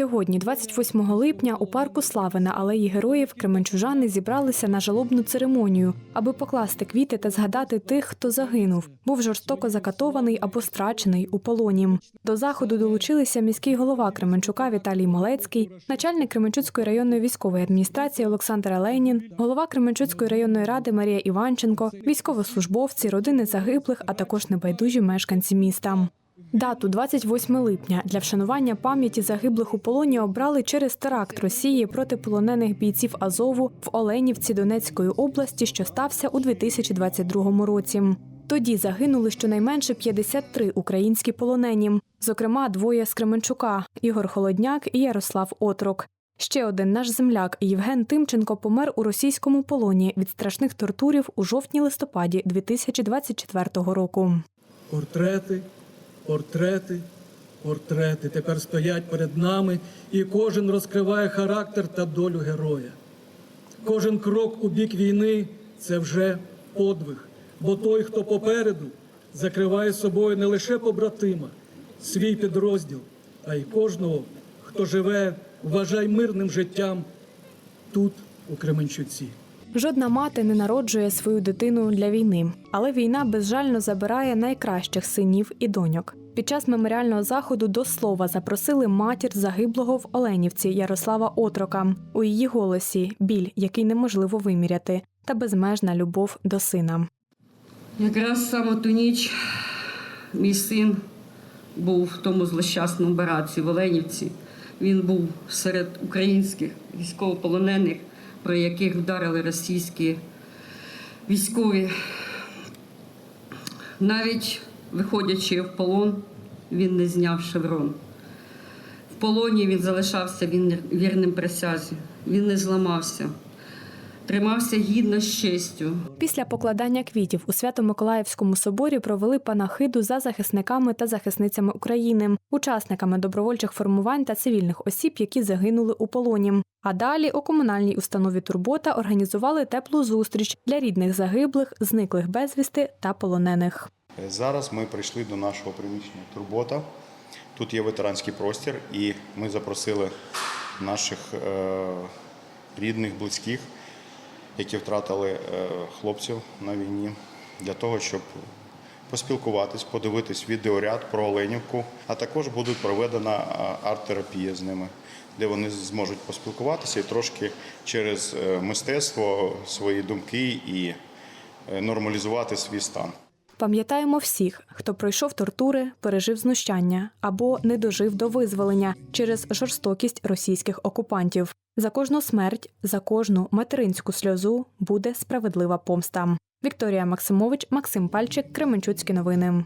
Сьогодні, 28 липня, у парку Слави на алеї героїв Кременчужани зібралися на жалобну церемонію, аби покласти квіти та згадати тих, хто загинув, був жорстоко закатований або страчений у полоні. До заходу долучилися міський голова Кременчука Віталій Малецький, начальник Кременчуцької районної військової адміністрації Олександр Ленін, голова Кременчуцької районної ради Марія Іванченко, військовослужбовці, родини загиблих, а також небайдужі мешканці міста. Дату 28 липня для вшанування пам'яті загиблих у полоні обрали через теракт Росії проти полонених бійців Азову в Оленівці Донецької області, що стався у 2022 році. Тоді загинули щонайменше 53 українські полонені, зокрема двоє з Кременчука Ігор Холодняк і Ярослав Отрок. Ще один наш земляк Євген Тимченко помер у російському полоні від страшних тортурів у жовтні-листопаді 2024 року. Портрети, портрети, портрети тепер стоять перед нами, і кожен розкриває характер та долю героя. Кожен крок у бік війни це вже подвиг, бо той, хто попереду, закриває собою не лише побратима, свій підрозділ, а й кожного, хто живе, вважай мирним життям тут, у Кременчуці. Жодна мати не народжує свою дитину для війни, але війна безжально забирає найкращих синів і доньок. Під час меморіального заходу до слова запросили матір загиблого в Оленівці Ярослава Отрока. У її голосі біль, який неможливо виміряти, та безмежна любов до сина. Якраз саме ту ніч мій син був в тому злощасному бараці в Оленівці. Він був серед українських військовополонених, про яких вдарили російські військові. Навіть виходячи в полон, він не зняв шеврон. В полоні він залишався вірним присязі, він не зламався, тримався гідно з честю. Після покладання квітів у Свято-Миколаївському соборі провели панахиду за захисниками та захисницями України, учасниками добровольчих формувань та цивільних осіб, які загинули у полоні. А далі у комунальній установі Турбота організували теплу зустріч для рідних загиблих, зниклих безвісти та полонених. Зараз ми прийшли до нашого приміщення Турбота. Тут є ветеранський простір, і ми запросили наших е, рідних, близьких, які втратили е, хлопців на війні, для того, щоб поспілкуватись, подивитись відеоряд про Оленівку, а також буде проведена арт-терапія з ними, де вони зможуть поспілкуватися і трошки через е, мистецтво свої думки і е, нормалізувати свій стан. Пам'ятаємо всіх, хто пройшов тортури, пережив знущання або не дожив до визволення через жорстокість російських окупантів. За кожну смерть, за кожну материнську сльозу буде справедлива помста. Вікторія Максимович, Максим Пальчик, Кременчуцькі новини.